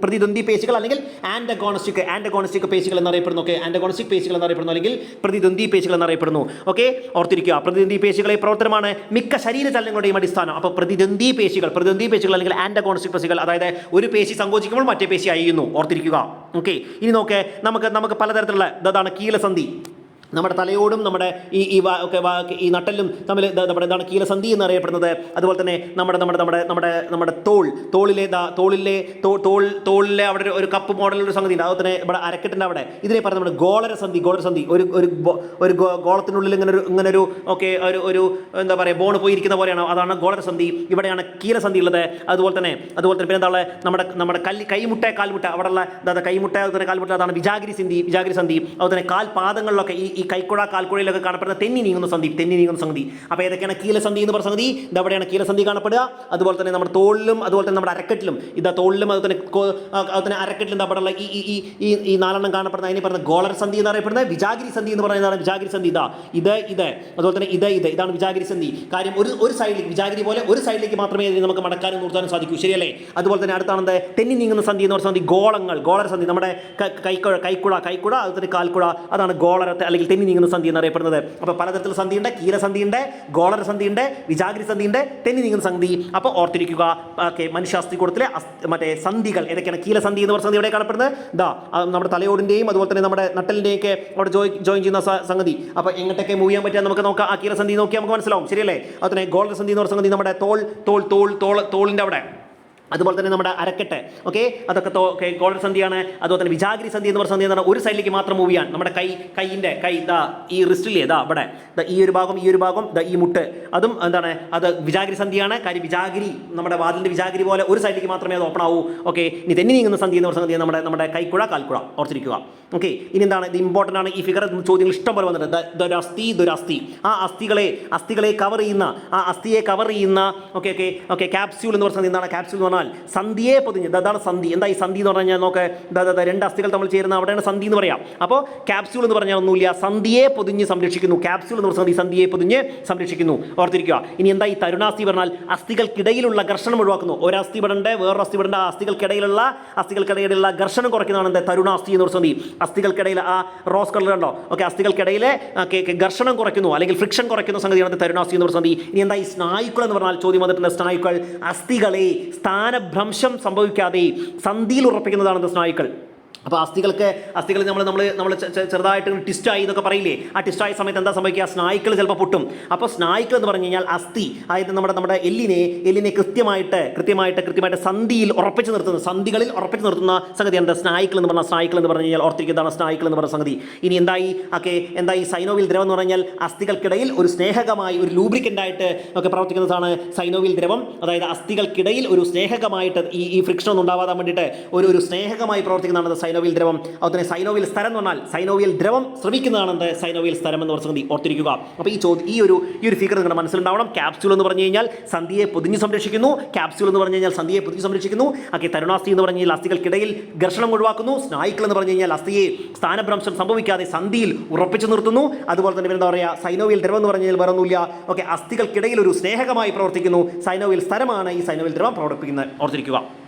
പ്രതിദ്വന്ദ്ി പേശികൾ അല്ലെങ്കിൽ ആന്റഗോണിസ്റ്റിക് ആന്റഗോണിസ്റ്റിക് പേശികൾ എന്നറിയപ്പെടുന്നു. ഓക്കെ ആന്റഗോണിസ്റ്റിക് പേശികൾ എന്നറിയപ്പെടുന്നു അല്ലെങ്കിൽ പ്രതിദ്വന്ദ്ി പേശികൾ എന്നറിയപ്പെടുന്നു. ഓക്കെ ഓർത്തിരിക്കുക പ്രതിദ്വന്ദ്ി പേശികളെ പ്രവർത്തനമാണ് മിക്ക ശരീര ചലനങ്ങളുടെയും അടിസ്ഥാനം. അപ്പോൾ പ്രതിദ്വന്ദ്ി പേശികൾ പ്രതിദ്വന്ദ്ി പേശികൾ അല്ലെങ്കിൽ ആന്റഗോണിസ്റ്റിക് പേശികൾ അതായത് ഒരു പേശി സങ്കോചിക്കുമ്പോൾ മറ്റേ പേശി അയയുന്നു. ഓർത്തിരിക്കുക. ഓക്കെ ഇനി നോക്കേ നമുക്ക് നമുക്ക് പലതരത്തിലുള്ള ഇതാണ് കീലസന്ധി. നമ്മുടെ തലയോടും നമ്മുടെ ഈ ഈ ഒക്കെ ഈ നട്ടലും തമ്മിൽ നമ്മുടെ എന്താണ് കീലസന്ധി എന്നറിയപ്പെടുന്നത്. അതുപോലെ തന്നെ നമ്മുടെ നമ്മുടെ നമ്മുടെ നമ്മുടെ നമ്മുടെ തോൾ തോളിലെ തോളിലെ തോൾ തോളിലെ അവിടെ ഒരു- കപ്പ് മോഡലൊരു സംഗതി ഉണ്ട്. അതുപോലെ തന്നെ ഇവിടെ അരക്കെട്ടിന്റെ അവിടെ. ഇതിനെ പറഞ്ഞ നമ്മുടെ ഗോളരസന്ധി ഗോളരസന്ധി. ഒരു ഒരു ഒരു ഗോളത്തിനുള്ളിൽ ഇങ്ങനെ ഒരു ഇങ്ങനെ ഒരു ഓക്കെ ഒരു ഒരു എന്താ പറയുക ബോണ് പോയിരിക്കുന്ന പോലെയാണ്. അതാണ് ഗോളരസന്ധി. ഇവിടെയാണ് കീലസന്ധി ഉള്ളത്. അതുപോലെ തന്നെ അതുപോലെ തന്നെ പിന്നെ എന്താ ഉള്ളത്? നമ്മുടെ നമ്മുടെ കല്ലി കൈമുട്ട കാൽമുട്ട. അവിടെയുള്ള എന്താ കൈമുട്ട അതുപോലെ കാൽമുട്ട അതാണ് വിജാഗിരി സന്ധി വിജാഗിരി സന്ധി. അതുപോലെ തന്നെ കാൽപാദങ്ങളിലൊക്കെ ഈ ഈ കൈക്കുഴ കാൽക്കുഴയിലൊക്കെ കാണപ്പെടുന്ന തെന്നി നീങ്ങുന്ന സന്ധി തെന്നി നീങ്ങുന്ന സന്ധി. അപ്പോൾ ഏതൊക്കെയാണ് കീലസന്ധി എന്ന് പറഞ്ഞ സംഗതി ഇത് അവിടെയാണ് കീലസന്ധി കാണപ്പെടുക. അതുപോലെ തന്നെ നമ്മുടെ തോളിലും അതുപോലെ തന്നെ നമ്മുടെ അരക്കെട്ടിലും. ഇതാ തോളിലും അതുപോലെ അതുപോലെ അരക്കെട്ടിലും അവിടെയുള്ള ഈ ഈ ഈ ഈ നാലെണ്ണം കാണപ്പെടുന്ന അതിനെ പറഞ്ഞ ഗോളർ സന്ധി എന്ന് അറിയപ്പെടുന്നത് വിജാഗിരി സന്ധി എന്ന് പറയുന്നതാണ് വിജാഗിരി സന്ധി. ഇതാ ഇത് ഇത്. അതുപോലെ തന്നെ ഇത് ഇത്. ഇതാണ് വിജാഗിരി സന്ധി. കാര്യം ഒരു ഒരു സൈഡിലേക്ക് വിജാഗിരി പോലെ ഒരു സൈഡിലേക്ക് മാത്രമേ നമുക്ക് മടക്കാനും നിർത്താനും സാധിക്കൂ. ശരിയല്ലേ? അതുപോലെ തന്നെ അടുത്താണ് തെന്നി നീങ്ങുന്ന സന്ധി എന്ന് പറയുന്ന സന്ധി ഗോളങ്ങൾ ഗോളർ സന്ധി. നമ്മുടെ കൈക്കുഴ കൈക്കുഴ കൈക്കുഴ അതുപോലെ കാൽക്കുഴ അതാണ് ഗോളരത്തെ അല്ലെങ്കിൽ തെന്നി നീങ്ങുന്ന സന്ധി എന്നറിയപ്പെടുന്നത് അപ്പോൾ പലതരത്തിലുള്ള സന്ധിയുണ്ട്. കീലസന്ധിയുണ്ട് ഗോളര സന്ധിയുണ്ട് വിജാഗ്രി സന്ധിയുണ്ട് തെന്നി നീങ്ങുന്ന സന്ധി. അപ്പോൾ ഓർത്തിരിക്കുക ഓക്കെ മനുഷ്യാസ്ഥികൂടത്തിലെ കൂടത്തിലെ മറ്റേ സന്ധികൾ ഏതൊക്കെയാണ്? കീലസന്ധി എന്ന് പറഞ്ഞ സന്ധി എവിടെ കാണപ്പെടുന്നത്? ദാ നമ്മുടെ തലയോടിന്റെയും അതുപോലെ തന്നെ നമ്മുടെ നട്ടലിന്റെയും ഒക്കെ അവിടെ ജോയിൻ ജോയിൻ ചെയ്യുന്ന സംഗതി. അപ്പോൾ എങ്ങോട്ടൊക്കെ മൂവ് ചെയ്യാൻ പറ്റുക? നമുക്ക് നോക്കാം. ആ കീലസന്ധി നോക്കിയാൽ നമുക്ക് മനസ്സിലാവും. ശരിയല്ലേ? അതുപോലെ ഗോളര സന്ധി എന്ന് പറഞ്ഞ സംഗതി നമ്മുടെ തോൾ തോൾ തോൾ തോൾ തോളിന്റെ അവിടെ. അതുപോലെ തന്നെ നമ്മുടെ അരക്കെട്ട് ഓക്കെ അതൊക്കെ ഗോൾഡൻ സന്ധിയാണ്. അതുപോലെ തന്നെ വിജാഗിരി സന്ധി എന്ന് പറഞ്ഞ സന്ധി എന്ന് പറഞ്ഞാൽ ഒരു സൈഡിലേക്ക് മാത്രം മൂവ് ചെയ്യാൻ. നമ്മുടെ കൈ കൈയിന്റെ കൈ ദാ ഈ റിസ്റ്റിലേ ദാ അവിടെ. ദ ഈ ഒരു ഭാഗം ഈ ഒരു ഭാഗം ദ ഈ മുട്ട്. അതും എന്താണ്? അത് വിജാഗിരി സന്ധിയാണ്. കാര്യം വിജാഗിരി നമ്മുടെ വാതിലിന്റെ വിജാഗിരി പോലെ ഒരു സൈഡിലേക്ക് മാത്രമേ അത് ഓപ്പൺ ആവൂ. ഓക്കെ ഇനി തെന്നി നീങ്ങുന്ന സന്ധി എന്ന് പറഞ്ഞ സന്ധി നമ്മുടെ നമ്മുടെ കൈക്കുഴ കാൽക്കുഴ. ഓർത്തിരിക്കുക. ഓക്കെ ഇനി എന്താണ്? ഇത് ഇമ്പോർട്ടന്റ് ആണ്. ഈ ഫിഗർ ചോദ്യങ്ങൾ ഇഷ്ടം പോലെ വന്നിട്ടുണ്ട്. ദൊരസ്ഥി ദുരസ്ഥി ആ അസ്ഥികളെ അസ്ഥികളെ കവർ ചെയ്യുന്ന ആ അസ്ഥിയെ കവർ ചെയ്യുന്ന ഓക്കെ ഓക്കെ ഓക്കെ ക്യാപ്സ്യൂൾ എന്ന് പറഞ്ഞ സന്ധി എന്താണ് ക്യാപ്സ്യൂൾ എന്ന് പറഞ്ഞാൽ സന്ധിയെ പൊതിഞ്ഞ് ദാണ് സന്ധി. എന്താ ഈ സന്ധി എന്ന് പറഞ്ഞാൽ നോക്ക് രണ്ട് അസ്ഥികൾ തമ്മിൽ ചേരുന്ന അവിടെയാണ് സന്ധി എന്ന് പറയാം. അപ്പോൾ ക്യാപ്സ്യൂൾ എന്ന് പറഞ്ഞാൽ ഒന്നുമില്ല. സന്ധിയെ പൊതിഞ്ഞ് സംരക്ഷിക്കുന്നു. ക്യാപ്സ്യൂൾ എന്ന് പറഞ്ഞാൽ സന്ധി സന്ധിയെ പൊതിഞ്ഞ് സംരക്ഷിക്കുന്നു. ഓർത്തിരിക്കുക. ഇനി എന്താ ഈ തരുണാസ്ഥി പറഞ്ഞാൽ അസ്ഥികൾക്കിടയിലുള്ള ഘർഷണം ഒഴിവാക്കുന്നു. ഒരു അസ്ഥി ഇവിടണ്ട് വേറൊരു അസ്ഥി വിടണ്ട അസ്ഥികൾക്കിടയിലുള്ള അസ്ഥികൾക്കിടയിലുള്ള ഘർഷണം കുറയ്ക്കുന്നതാണ് എന്താ തരുണാസ്ഥി എന്ന് പറഞ്ഞ സന്ധി. അസ്ഥികൾക്കിടയിൽ ആ റോസ് കളർ ഉണ്ടോ ഓക്കെ അസ്ഥികൾക്കിടയിലെ ഘർഷണം കുറയ്ക്കുന്നു. അല്ലെങ്കിൽ ഫ്രിക്ഷൻ കുറയ്ക്കുന്ന സംഗതിയാണ് തരുണാസ്ഥി എന്ന് പറഞ്ഞ സന്ധി. ഇനി എന്താ ഈ സ്നായുക്കൾ എന്ന് പറഞ്ഞാൽ ചോദ്യം വന്നിട്ടുണ്ട്. സ്നായുക്കൾ അസ്ഥികളെ സ്ഥാനഭ്രംശം സംഭവിക്കാതെ സന്ധിയിൽ ഉറപ്പിക്കുന്നതാണ് സ്നായുക്കൾ അപ്പോൾ അസ്ഥികൾക്ക് അസ്ഥികൾ നമ്മൾ നമ്മൾ നമ്മൾ ചെറുതായിട്ട് ട്വിസ്റ്റായി എന്നൊക്കെ പറയില്ലേ? ആ ട്വിസ്റ്റായ സമയത്ത് എന്താ സംഭവിക്കുക? സ്നായുക്കൾ ചിലപ്പോൾ പൊട്ടും. അപ്പോൾ സ്നായുക്കൾ എന്ന് പറഞ്ഞു കഴിഞ്ഞാൽ അസ്ഥി അതായത് നമ്മുടെ നമ്മുടെ എല്ലിനെ എല്ലിനെ കൃത്യമായിട്ട് കൃത്യമായിട്ട് കൃത്യമായിട്ട് സന്ധിയിൽ ഉറപ്പിച്ച് നിർത്തുന്ന സന്ധികളിൽ ഉറപ്പിച്ച് നിർത്തുന്ന സംഗതി എന്താ? സ്നായുക്കൾ എന്ന് പറഞ്ഞാൽ സ്നായുക്കൾ എന്ന് പറഞ്ഞു കഴിഞ്ഞാൽ ഓർത്തിരിക്കുന്നതാണ് സ്നായുക്കൾ എന്ന് പറഞ്ഞ സംഗതി. ഇനി എന്തായി? ഒക്കെ എന്താ ഈ സൈനോവിൽ ദ്രവം എന്ന് പറഞ്ഞാൽ അസ്ഥികൾക്കിടയിൽ ഒരു സ്നേഹകമായി ഒരു ലൂബ്രിക്കന്റ് ആയിട്ട് ഒക്കെ പ്രവർത്തിക്കുന്നതാണ് സൈനോവിൽ ദ്രവം. അതായത് അസ്ഥികൾക്കിടയിൽ ഒരു സ്നേഹകമായിട്ട് ഈ ഈ ഫ്രിക്ഷൻ ഒന്നും ഉണ്ടാവാൻ വേണ്ടിയിട്ട് ഒരു ഒരു സ്നേഹകമായി പ്രവർത്തിക്കുന്നതാണ് സൈനോവിൽ ദ്രവം അതുപോലെ സൈനോവിൽ സ്ഥലം എന്ന് പറഞ്ഞാൽ സൈനോവിൽ ദ്രവം ശ്രമിക്കുന്നതാണ് എന്ത് സൈനോവിൽ സ്ഥലം എന്ന് പറഞ്ഞ ഓർത്തിരിക്കുക. അപ്പോൾ ഈ ചോദ്യം ഈ ഒരു ഈ ഒരു ഫിഗർ നിങ്ങളുടെ മനസ്സിലുണ്ടാവണം. ക്യാപ്സ്യൂൾ എന്ന് പറഞ്ഞു കഴിഞ്ഞാൽ സന്ധിയെ പൊതിഞ്ഞ് സംരക്ഷിക്കുന്നു. ക്യാപ്സ്യൂൾ എന്ന് പറഞ്ഞു കഴിഞ്ഞാൽ സന്ധിയെ പൊതിഞ്ഞ് സംരക്ഷിക്കുന്നു. ഓക്കെ തരുണാസ്തി എന്ന് പറഞ്ഞു കഴിഞ്ഞാൽ അസ്ഥികൾക്കിടയിൽ ഘർഷണം ഒഴിവാക്കുന്നു. സ്നായുക്കൾ എന്ന് പറഞ്ഞു കഴിഞ്ഞാൽ അസ്ഥിയെ സ്ഥാനഭ്രംശം സംഭവിക്കാതെ സന്ധിയിൽ ഉറപ്പിച്ചു നിർത്തുന്നു. അതുപോലെ തന്നെ എന്താ പറയുക സൈനോവിൽ ദ്രവം എന്ന് പറഞ്ഞു കഴിഞ്ഞാൽ വേറെ ഒന്നുമില്ല ഓക്കെ അസ്ഥികൾക്കിടയിൽ ഒരു സ്നേഹകമായി പ്രവർത്തിക്കുന്നു. സൈനോവിൽ സ്ഥലമാണ് ഈ സൈനോവിൽ ദ്രവം പ്രവർത്തിക്കുന്നത്. ഓർത്തിരിക്കുക.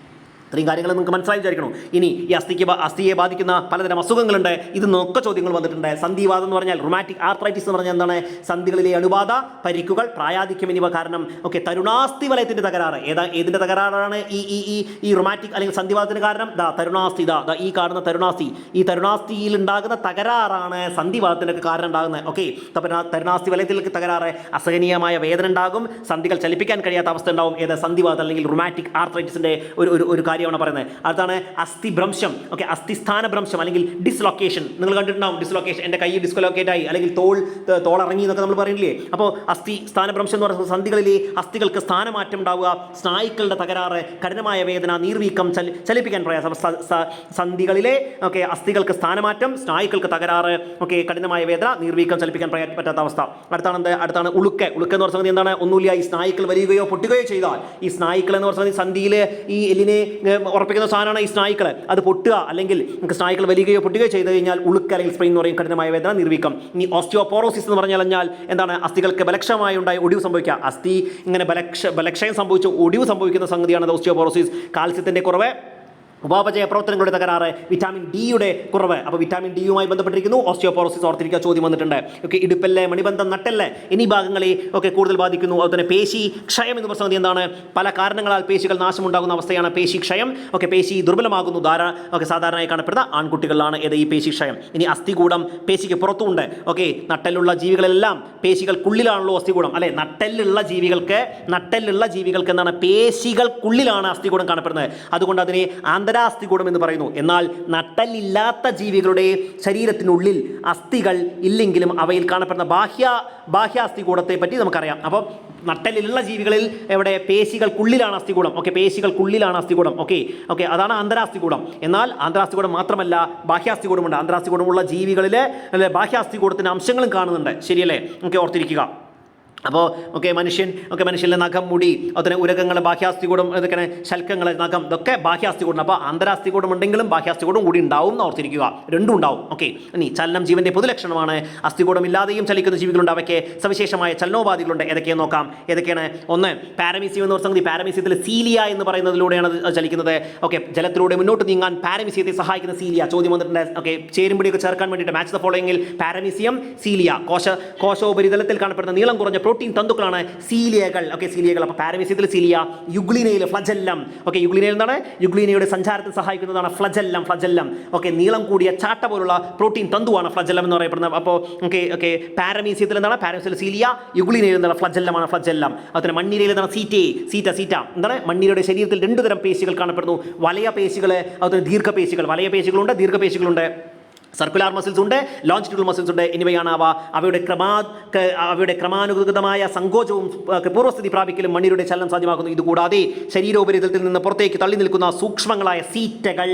ഇത്രയും കാര്യങ്ങൾ നിങ്ങൾക്ക് മനസ്സിലായി വിചാരിക്കണം? ഇനി ഈ അസ്ഥിക്ക് അസ്ഥിയെ ബാധിക്കുന്ന പലതരം അസുഖങ്ങളുണ്ട്. നോക്ക ചോദ്യങ്ങൾ വന്നിട്ടുണ്ട് സന്ധിവാദം എന്ന് പറഞ്ഞാൽ റൊമാറ്റിക് ആർത്രൈറ്റിസ് എന്ന് പറഞ്ഞാൽ എന്താണ്? സന്ധികളിലെ അണുബാധ പരിക്കുകൾ പ്രായാധിക്യം എന്നിവ കാരണം ഓക്കെ തരുണാസ്ഥി വലയത്തിന്റെ തകരാറ്. ഏതാ ഏതിന്റെ തകരാറാണ് ഈ ഈ ഈ ഈ റൊമാറ്റിക് അല്ലെങ്കിൽ സന്ധിവാദത്തിന് കാരണം? ദാ തരുണാസ്ഥി ദാ ദാ ഈ കാണുന്ന തരുണാസ്ഥി. ഈ തരുണാസ്ഥിയിൽ ഉണ്ടാകുന്ന തകരാറാണ് സന്ധിവാദത്തിനൊക്കെ കാരണം ഉണ്ടാകുന്നത്. ഓക്കെ? തരുണാസ്ഥി വലയത്തിൽ തകരാറ് അസഹനീയമായ വേദന ഉണ്ടാകും. സന്ധികൾ ചലിപ്പിക്കാൻ കഴിയാത്ത അവസ്ഥ ഉണ്ടാവും. ഏത്? സന്ധിവാദം അല്ലെങ്കിൽ റൊമാറ്റിക് ആർത്രൈറ്റിസിന്റെ ഒരു ഒരു കാര്യമാണ് പറയുന്നത്. അസ്ഥി അസ്ഥിഭ്രംശം ഓക്കെ അസ്ഥിസ്ഥാന ഭ്രംശം അല്ലെങ്കിൽ ഡിസ്ലൊക്കേഷൻ നിങ്ങൾ കണ്ടിട്ടുണ്ടാവും ഡിസ്ലൊക്കേഷൻ എന്റെ കൈ ഡിസ്ലൊക്കേറ്റ് ആയി. അല്ലെങ്കിൽ തോൾ തോൾ ഇറങ്ങി എന്നൊക്കെ നമ്മൾ പറയുന്നില്ലേ? അപ്പോൾ അസ്ഥി സ്ഥാനഭ്രംശം എന്ന് പറയുന്നത് സന്ധികളിലെ അസ്ഥികൾക്ക് സ്ഥാനമാറ്റം ഉണ്ടാവുക സ്നായുക്കളുടെ തകരാറ് കഠിനമായ വേദന നീർവീക്കം ചലി ചലിപ്പിക്കാൻ പ്രയാസം. സന്ധികളിലെ ഓക്കെ അസ്ഥികൾക്ക് സ്ഥാനമാറ്റം സ്നായുക്കൾക്ക് തകരാറ് ഓക്കെ കഠിനമായ വേദന നീർവീക്കം ചലിപ്പിക്കാൻ പറ്റാത്ത അവസ്ഥ. അടുത്താണ് എന്ത്? അടുത്താണ് ഉളുക്ക്. ഉളുക്ക് എന്ന് പറഞ്ഞാൽ എന്താണ്? ഒന്നുമില്ല. ഈ സ്നായുക്കൾ വലിയുകയോ പൊട്ടുകയോ ചെയ്താൽ ഈ സ്നായുക്കൾ എന്ന് പറഞ്ഞാൽ സന്ധിയിൽ ഈ എല്ലിനെ ഉറപ്പിക്കുന്ന സാധനമാണ് ഈ സ്നായുക്കൾ അത് പൊട്ടുക അല്ലെങ്കിൽ നമുക്ക് സ്നായുക്കൾ വലിയുകയോ പൊട്ടുകയോ ചെയ്ത് കഴിഞ്ഞാൽ ഉളുക്ക് അല്ലെങ്കിൽ സ്പ്രെയിൻ എന്ന് പറയും കഠിനമായ വേദന നിർവീക്കം. ഇനി ഓസ്റ്റിയോപോറോസിസ് എന്ന് പറഞ്ഞാൽ കഴിഞ്ഞാൽ എന്താണ്? അസ്ഥികൾക്ക് ബലക്ഷമായി ഉണ്ടായ ഒടിവ് സംഭവിക്കുക അസ്ഥി ഇങ്ങനെ ബലക്ഷ ബലക്ഷയം സംഭവിച്ച് ഒടിവ് സംഭവിക്കുന്ന സംഗതിയാണ് ഓസ്റ്റിയോപോറോസിസ്. കാൽസ്യത്തിന്റെ കുറവ് ഉപാപചയ പ്രവർത്തനങ്ങളുടെ തകരാറ് വിറ്റാമിൻ ഡിയുടെ കുറവ്. അപ്പോൾ വിറ്റാമിൻ ഡിയുമായി ബന്ധപ്പെട്ടിരിക്കുന്നു. ഓസ്റ്റിയോപോറോസിസ് ഓർത്തിരിക്കുക ചോദ്യം വന്നിട്ടുണ്ട്. ഓക്കെ ഇടുപ്പല്ലേ മണിബന്ധം നട്ടല്ലേ എന്നീ ഭാഗങ്ങളെ ഒക്കെ കൂടുതൽ ബാധിക്കുന്നു. അതുപോലെ പേശി ക്ഷയം എന്ന് പറഞ്ഞ എന്താണ്? പല കാരണങ്ങളാൽ പേശികൾ നാശമുണ്ടാകുന്ന അവസ്ഥയാണ് പേശി ക്ഷയം. ഓക്കെ പേശി ദുർബലമാകുന്നു. ധാരാ ഒക്കെ സാധാരണയായി കാണപ്പെടുന്ന ആൺകുട്ടികളിലാണ് ഏത് ഈ പേശി ക്ഷയം. ഇനി അസ്ഥികൂടം പേശിക്ക് പുറത്തുമുണ്ട് ഓക്കെ നട്ടലുള്ള ജീവികളെല്ലാം പേശികൾക്കുള്ളിലാണല്ലോ അസ്ഥികൂടം. അല്ലെ? നട്ടലുള്ള ജീവികൾക്ക് നട്ടലുള്ള ജീവികൾക്ക് എന്താണ്? പേശികൾക്കുള്ളിലാണ് അസ്ഥികൂടം കാണപ്പെടുന്നത്. അതുകൊണ്ട് അതിനെ ആന്തരാസ്ഥികൂടം എന്ന് പറയുന്നു. എന്നാൽ നട്ടലില്ലാത്ത ജീവികളുടെ ശരീരത്തിനുള്ളിൽ അസ്ഥികൾ ഇല്ലെങ്കിലും അവയിൽ കാണപ്പെടുന്ന ബാഹ്യ ബാഹ്യാസ്ഥികൂടത്തെ പറ്റി നമുക്കറിയാം. അപ്പോൾ നട്ടലിലുള്ള ജീവികളിൽ എവിടെ? പേശികൾക്കുള്ളിലാണ് അസ്ഥികൂടം. ഓക്കെ പേശികൾക്കുള്ളിലാണ് അസ്ഥികൂടം. ഓക്കെ ഓക്കെ അതാണ് ആന്തരാസ്ഥികൂടം എന്നാൽ ആന്തരാസ്ഥികൂടം മാത്രമല്ല ബാഹ്യാസ്ഥികൂടമുണ്ട് ആന്തരാസ്ഥികൂടമുള്ള ജീവികളിലെ അല്ലെ ബാഹ്യാസ്ഥികൂടത്തിന്റെ അംശങ്ങളും കാണുന്നുണ്ട്. ശരിയല്ലേ? ഓക്കെ ഓർത്തിരിക്കുക. അപ്പോൾ ഓക്കെ മനുഷ്യൻ ഒക്കെ മനുഷ്യന്റെ നഖം മുടി അതുപോലെ ഉരകങ്ങൾ ബാഹ്യാസ്ഥികൂടം ഇതൊക്കെ ശൽക്കങ്ങൾ നഖം ഇതൊക്കെ ബാഹ്യാസ്ഥികൂടം. അപ്പോൾ ആന്തരാസ്ഥികൂടം ഉണ്ടെങ്കിലും ബാഹ്യാസ്ഥികൂടം കൂടി ഉണ്ടാവും എന്ന് ഓർത്തിരിക്കുക രണ്ടും ഉണ്ടാവും. ഓക്കെ ഇനി ചലനം ജീവന്റെ പൊതുലക്ഷണമാണ്. അസ്ഥികൂടം ഇല്ലാതെയും ചലിക്കുന്ന ജീവികളുണ്ട്. അവയ്ക്ക് സവിശേഷമായ ചലനോപാധികളുണ്ട്. ഏതൊക്കെയെന്ന് നോക്കാം. ഏതൊക്കെയാണ്? ഒന്ന് പാരമീസിയം എന്ന് പറഞ്ഞ സംഗതി പാരമീസിയത്തിൽ സീലിയ എന്ന് പറയുന്നതിലൂടെയാണ് അത് ചലിക്കുന്നത്. ഓക്കെ ജലത്തിലൂടെ മുന്നോട്ട് നീങ്ങാൻ പാരമീസിയത്തെ സഹായിക്കുന്ന സീലിയ. ചോദ്യം വന്നിട്ടുണ്ട്. ഓക്കെ ചേരുമ്പടിയൊക്കെ ചേർക്കാൻ വേണ്ടിയിട്ട് മാച്ച് ദ ഫോളോയിങ്ങിൽ പാരമീസിയം സീലിയ. കോശ കോശോപരിതലത്തിൽ കാണപ്പെടുന്ന നീളം കുറഞ്ഞ പ്രോട്ടീൻ തന്തുക്കളാണ് സീലിയകൾ. ഓക്കെ സീലിയകൾ. അപ്പോൾ പാരമീസിയത്തിൽ സീലിയ യുഗ്ലിനയിൽ ഫ്ലജെല്ലം. ഓക്കെ യുഗ്ലിനയിൽ എന്താണ്? യുഗ്ലിനയുടെ സഞ്ചാരത്തിൽ സഹായിക്കുന്നതാണ് ഫ്ലജെല്ലം ഫ്ലജെല്ലം. ഓക്കെ നീളം കൂടിയ ചാട്ട പോലുള്ള പ്രോട്ടീൻ തന്തുവാണ് ഫ്ലജെല്ലം എന്ന് പറയപ്പെടുന്നത്. അപ്പോൾ ഓക്കെ ഓക്കെ പാരമീസിയത്തിൽ എന്താണ്? പാരമീസിയത്തിൽ സീലിയ യുഗ്ലിനയിൽ എന്താണ്? ഫ്ലജെല്ലമാണ് ഫ്ലജെല്ലം. അതുപോലെ മണ്ണീരയിൽ എന്താണ്? സീറ്റേ സീറ്റ സീറ്റ എന്താണ്? മണ്ണിരയുടെ ശരീരത്തിൽ രണ്ടു തരം പേശികൾ കാണപ്പെടുന്നു. വലയ പേശികൾ അതുപോലെ ദീർഘപേശികൾ വലയ പേശികളുണ്ട് ദീർഘപേശികളുണ്ട് സർക്കുലാർ മസിൽസ് ഉണ്ട് ലോഞ്ചിറ്റ്യൂഡൽ മസിൽസ് ഉണ്ട് എന്നിവയാണ് അവ. അവയുടെ ക്രമാ അവയുടെ ക്രമാനുഗതമായ സങ്കോചവും പൂർവസ്ഥിതി പ്രാപിക്കലും മണ്ണിരുടെ ചലനം സാധ്യമാക്കുന്നു. ഇതുകൂടാതെ ശരീരോപരിതലത്തിൽ നിന്ന് പുറത്തേക്ക് തള്ളി നിൽക്കുന്ന സൂക്ഷ്മങ്ങളായ സീറ്റകൾ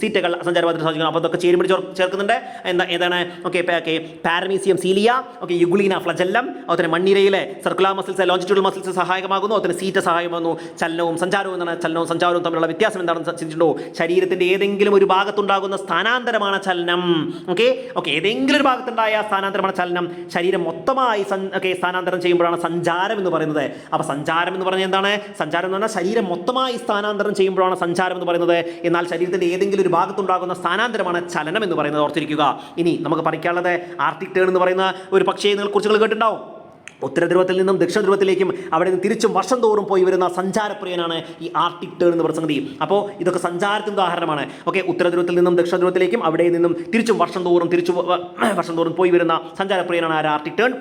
സീറ്റകൾ സഞ്ചാരപഥത്തിൽ സാധിക്കുന്നു. അപ്പോൾ അതൊക്കെ ചേരുമ്പോൾ ചേർ- ചേർക്കുന്നുണ്ട്. എന്താ ഏതാണ്? Okay okay paramecium cilia okay euglena flagellum അതുപോലെ മണ്ണിരയിലെ സർക്കുലാർ മസിൽസ് ലോഞ്ചിറ്റ്യൂഡൽ മസിൽസ് സഹായകമാകുന്നു അതുപോലെ സീറ്റ സഹായമാകുന്നു ചലനവും സഞ്ചാരവും എന്നാണ് ചലനവും സഞ്ചാരവും തമ്മിലുള്ള വ്യത്യാസം എന്താണെന്ന് ചിന്തിച്ചിട്ടുണ്ടോ? ശരീരത്തിന്റെ ഏതെങ്കിലും ഒരു ഭാഗത്തുണ്ടാകുന്ന സ്ഥാനാന്തരമാണ് ചലനം. ഓക്കെ ഓക്കെ ഏതെങ്കിലും ഒരു ഭാഗത്തുണ്ടായ സ്ഥാനാന്തരമാണ് ചലനം. ശരീരം മൊത്തമായി ഓക്കെ സ്ഥാനാന്തരം ചെയ്യുമ്പോഴാണ് സഞ്ചാരം എന്ന് പറയുന്നത്. അപ്പോൾ സഞ്ചാരം എന്ന് പറഞ്ഞാൽ എന്താണ്? സഞ്ചാരം എന്ന് പറഞ്ഞാൽ ശരീരം മൊത്തമായി സ്ഥാനാന്തരം ചെയ്യുമ്പോഴാണ് സഞ്ചാരം എന്ന് പറയുന്നത്. എന്നാൽ ശരീരത്തിന്റെ ഏതെങ്കിലും ഒരു ഭാഗത്തുണ്ടാകുന്ന സ്ഥാനാന്തരമാണ് ചലനം എന്ന് പറയുന്നത്. ഓർത്തിരിക്കുക. ഇനി നമുക്ക് പഠിക്കാനുള്ളത് ആർട്ടിക് ടേൺ എന്ന് പറയുന്ന ഒരു പക്ഷേ നിങ്ങൾ കുറിച്ചുകൾ കേട്ടിട്ടുണ്ടാവും. ഉത്തരധ്രുവത്തിൽ നിന്നും ദക്ഷിണധ്രുവത്തിലേക്കും അവിടെ നിന്ന് തിരിച്ചും വർഷം തോറും പോയി വരുന്ന സഞ്ചാരപ്രിയനാണ് ഈ ആർട്ടിക് ടേൺ എന്ന് പ്രസംഗതി സംഗതി അപ്പോൾ ഇതൊക്കെ സഞ്ചാരത്തിന് ഉദാഹരണമാണ്. ഓക്കെ ഉത്തരധ്രുവത്തിൽ നിന്നും ദക്ഷിണധ്രുവത്തിലേക്കും അവിടെ നിന്നും തിരിച്ചും വർഷം തോറും തിരിച്ചു വർഷം തോറും പോയി വരുന്ന സഞ്ചാരപ്രിയനാണ് ആര്? Arctic tern.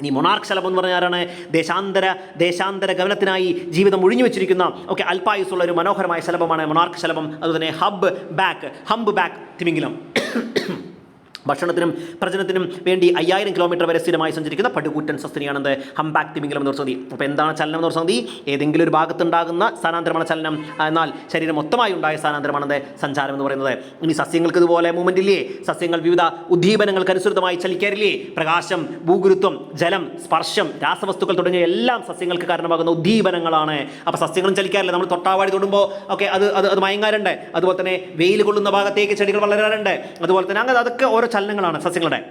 ഇനി മൊണാർക്ക് ശലഭം എന്ന് പറഞ്ഞ ആരാണ്? ദേശാന്തര ദേശാന്തര ഗമനത്തിനായി ജീവിതം ഒഴിഞ്ഞു വെച്ചിരിക്കുന്ന ഒക്കെ അല്പായുസുള്ള ഒരു മനോഹരമായ ശലഭമാണ് മൊണാർക്ക് ശലഭം. അതുപോലെ ഹബ് ബാക്ക് ഹംബ് ബാക്ക് തിമിംഗലം. ഭക്ഷണത്തിനും പ്രജനത്തിനും വേണ്ടി അയ്യായിരം കിലോമീറ്റർ വരെ സ്ഥിരമായി സഞ്ചരിക്കുന്ന പടുകൂറ്റൻ സസ്തിനിയാണെന്ത് ഹംബാക് തിമിംഗലം എന്ന് പറഞ്ഞ അപ്പോൾ എന്താണ് ചലനം എന്ന് പറഞ്ഞ ഏതെങ്കിലും ഒരു ഭാഗത്തുണ്ടാകുന്ന സ്ഥാനാന്തരമാണ് ചലനം. എന്നാൽ ശരീരം മൊത്തമായി ഉണ്ടായ സ്ഥാനാന്തരമാണെന്ന് സഞ്ചാരം എന്ന് പറയുന്നത്. ഇനി സസ്യങ്ങൾക്ക് ഇതുപോലെ മൂവ്മെന്റ് ഇല്ലേ? സസ്യങ്ങൾ വിവിധ ഉദ്ദീപനങ്ങൾക്ക് അനുസൃതമായി ചലിക്കാറില്ലേ? പ്രകാശം ഭൂഗുരുത്വം ജലം സ്പർശം രാസവസ്തുക്കൾ തുടങ്ങിയ എല്ലാം സസ്യങ്ങൾക്ക് കാരണമാകുന്ന ഉദ്ദീപനങ്ങളാണ്. അപ്പോൾ സസ്യങ്ങളും ചലിക്കാറില്ല. നമ്മൾ തൊട്ടാവാടി തൊടുമ്പോൾ ഒക്കെ അത് അത് അത് മയങ്ങാറുണ്ട്. അതുപോലെ തന്നെ വെയിൽ കൊള്ളുന്ന ഭാഗത്തേക്ക് ചെടികൾ വളരാറുണ്ട്. അതുപോലെ തന്നെ അങ്ങനെ അതൊക്കെ ഓരോ ചലനങ്ങളാണ് സസ്യങ്ങളുടെ.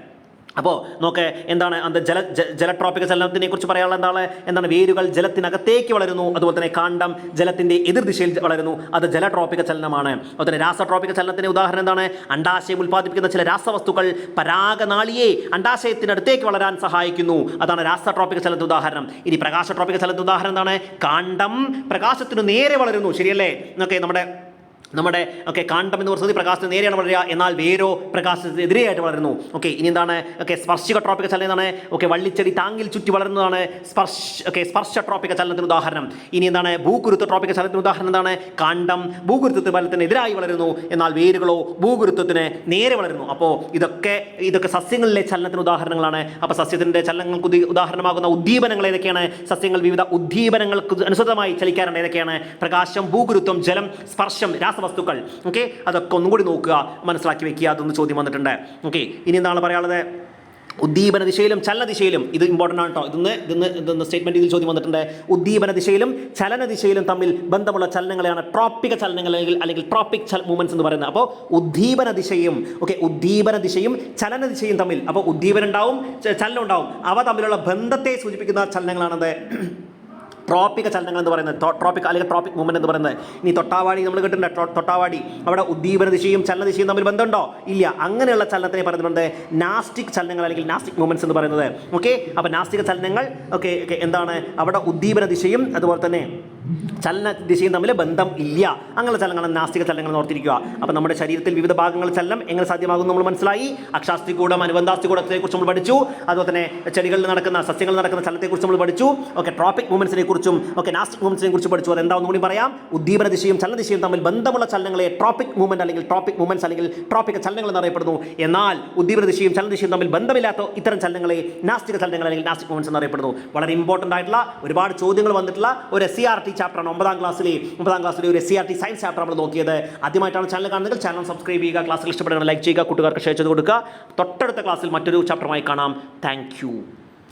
അപ്പോൾ നോക്ക് എന്താണ് അത് ജല ജലട്രോപിക ചലനത്തിനെ കുറിച്ച് പറയാനുള്ള എന്താണ്? എന്താണ് വേരുകൾ ജലത്തിനകത്തേക്ക് വളരുന്നു അതുപോലെ തന്നെ കാണ്ഡം ജലത്തിന്റെ എതിർദിശയിൽ വളരുന്നു അത് ജലട്രോപിക ചലനമാണ്. അതുപോലെ തന്നെ രാസട്രോപിക ചലനത്തിന് ഉദാഹരണം എന്താണ്? അണ്ടാശയം ഉൽപ്പാദിപ്പിക്കുന്ന ചില രാസവസ്തുക്കൾ പരാഗനാളിയെ അണ്ടാശയത്തിനടുത്തേക്ക് വളരാൻ സഹായിക്കുന്നു. അതാണ് രാസട്രോപിക ചലനത്തിന് ഉദാഹരണം. ഇനി പ്രകാശട്രോപിക ചലനത്തിന് ഉദാഹരണം എന്താണ്? കാണ്ഡം പ്രകാശത്തിന് നേരെ വളരുന്നു. ശരിയല്ലേ? എന്നൊക്കെ നമ്മുടെ നമ്മുടെ ഓക്കെ കാണ്ടം എന്ന് പറയുന്നത് പ്രകാശത്തിന് നേരെയാണ് വളരുക. എന്നാൽ വേരോ പ്രകാശത്തിനെതിരെയായിട്ട് വളരുന്നു. ഓക്കെ ഇനി എന്താണ്? ഓക്കെ സ്പർശിക ട്രോപ്പിക ചലനം എന്താണ്? ഓക്കെ വള്ളിച്ചെടി താങ്ങിൽ ചുറ്റി വളരുന്നതാണ് സ്പർശ ഓക്കെ സ്പർശ ട്രോപ്പിക ചലനത്തിന് ഉദാഹരണം. ഇനി എന്താണ്? ഭൂഗുരുത്വ ട്രോപ്പിക ചലനത്തിന് ഉദാഹരണം എന്താണ്? കാണ്ടം ഭൂഗുരുത്വത്തിന് ബലത്തിന് എതിരായി വളരുന്നു. എന്നാൽ വേരുകളോ ഭൂഗുരുത്വത്തിന് നേരെ വളരുന്നു. അപ്പോൾ ഇതൊക്കെ ഇതൊക്കെ സസ്യങ്ങളിലെ ചലനത്തിന് ഉദാഹരണങ്ങളാണ്. അപ്പോൾ സസ്യത്തിന്റെ ചലനങ്ങൾക്ക് ഉദാഹരണമാകുന്ന ഉദ്ദീപനങ്ങൾ ഏതൊക്കെയാണ്? സസ്യങ്ങൾ വിവിധ ഉദ്ദീപനങ്ങൾക്ക് അനുസൃതമായി ചലിക്കാറുണ്ട് ഏതൊക്കെയാണ്? പ്രകാശം ഭൂഗുരുത്വം ജലം സ്പർശം രാസവസ്തുക്കൾ ഓക്കെ അതൊക്കെ ഒന്നും കൂടി നോക്കുക മനസ്സിലാക്കി വെക്കുക. അതൊന്ന് ചോദ്യം വന്നിട്ടുണ്ട്. ഓക്കെ ഇനി എന്താണ് പറയാനുള്ളത്? ഉദ്ദീപന ദിശയിലും ചലന ദിശയിലും ഇത് ഇമ്പോർട്ടന്റ് ആണ് കേട്ടോ ഇതൊന്ന് ഇതൊന്ന് ഇതൊന്ന് സ്റ്റേറ്റ്മെന്റ് ഇതിൽ ചോദ്യം വന്നിട്ടുണ്ട്. ഉദ്ദീപന ദിശയിലും ചലന ദിശയിലും തമ്മിൽ ബന്ധമുള്ള ചലനങ്ങളെയാണ് ട്രോപ്പിക ചലനങ്ങൾ അല്ലെങ്കിൽ അല്ലെങ്കിൽ ട്രോപ്പിക് മൂവ്മെന്റ്സ് എന്ന് പറയുന്നത്. അപ്പോൾ ഉദ്ദീപന ദിശയും ഓക്കെ ഉദ്ദീപന ദിശയും ചലന ദിശയും തമ്മിൽ അപ്പോൾ ഉദ്ദീപനം ഉണ്ടാവും ചലനം ഉണ്ടാവും. അവ തമ്മിലുള്ള ബന്ധത്തെ സൂചിപ്പിക്കുന്ന ചലനങ്ങളാണത്. ട്രോപ്പിക ചലനങ്ങൾ എന്ന് പറയുന്നത് ട്രോപ്പിക് അല്ലെങ്കിൽ ട്രോപ്പിക് മൂവ്മെന്റ് എന്ന് പറയുന്നത്. ഇനി തൊട്ടാവാടി നമ്മൾ കേട്ടിട്ടുണ്ട് തൊട്ടാവാടി. അവിടെ ഉദ്ദീപന ദിശയും ചലന ദിശയും തമ്മിൽ ബന്ധമുണ്ടോ? ഇല്ല. അങ്ങനെയുള്ള ചലനത്തിനെ പറയുന്നുണ്ട് നാസ്റ്റിക് ചലനങ്ങൾ അല്ലെങ്കിൽ നാസ്റ്റിക് മൂവ്മെന്റ്സ് എന്ന് പറയുന്നത്. ഓക്കെ അപ്പോൾ നാസ്റ്റിക ചലനങ്ങൾ ഓക്കെ എന്താണ്? അവിടെ ഉദ്ദീപന ദിശയും അതുപോലെ തന്നെ ചലന ദിശയും തമ്മിൽ ബന്ധം ഇല്ല. അങ്ങനെയുള്ള ചലനങ്ങളാണ് നാസ്തിക ചലനങ്ങൾ ഓർത്തിരിക്കുക. അപ്പോൾ നമ്മുടെ ശരീരത്തിൽ വിവിധ ഭാഗങ്ങൾ ചലനം എങ്ങനെ സാധ്യമാകും നമ്മൾ മനസ്സിലായി. അക്ഷാസ്തികൂടം അനുബന്ധാസ്തികൂടത്തെ കുറിച്ച് നമ്മൾ പഠിച്ചു. അതുപോലെ തന്നെ ചെടികളിൽ നടക്കുന്ന സസ്യങ്ങളിൽ നടക്കുന്ന ചലനത്തെക്കുറിച്ച് നമ്മൾ പഠിച്ചു. ഓക്കെ ട്രോപ്പിക് മൂവ്മെന്റ്സിനെ കുറിച്ചും ഓക്കെ നാസ്റ്റിക് മൂവ്മെന്റ്സിനെ കുറിച്ച് പഠിച്ചു. അത് എന്താണെന്ന് കൂടി പറയാം. ഉദ്ദീപന ദിശയും ചലന ദിശയും തമ്മിൽ ബന്ധമുള്ള ചലനങ്ങളെ ട്രോപ്പിക് മൂവ്മെന്റ് അല്ലെങ്കിൽ ട്രോപ്പിക് മൂവ്മെന്റ്സ് അല്ലെങ്കിൽ ട്രോപ്പിക് ചലനങ്ങൾ എന്നറിയപ്പെടുന്നു എന്നാൽ ഉദ്ദീപന ദിശയും ചലന ദിശയും തമ്മിൽ ബന്ധമില്ലാത്ത ഇത്തരം ചലനങ്ങളെ നാസ്തിക ചലനങ്ങൾ അല്ലെങ്കിൽ നാസ്റ്റിക് മൂവ്മെന്റ്സ് എന്നറിയപ്പെടുന്നു വളരെ ഇമ്പോർട്ടന്റ് ആയിട്ടുള്ള ഒരുപാട് ചോദ്യങ്ങൾ വന്നിട്ടുള്ള ഒരു എസ് സി ആർ ടി ചാപ്റ്ററാണ് ഒമ്പതാം ക്ലാസ്സിലെ ഒമ്പതാം ക്ലാസ്സിലെ ഒരു S C R T science chapter നമ്മൾ നോക്കിയത്. ആദ്യമായിട്ടാണ് ചാനൽ കാണുന്നത്. ചാനൽ സബ്സ്ക്രൈബ് ചെയ്യുക ക്ലാസ്സിൽ ഇഷ്ടപ്പെടുന്ന ലൈക്ക് ചെയ്യുക കൂട്ടുകാർക്ക് ഷെയർ ചെയ്ത് കൊടുക്കുക. തൊട്ടടുത്ത ക്ലാസ്സിൽ മറ്റൊരു ചാപ്റ്ററുമായി കാണാം. താങ്ക്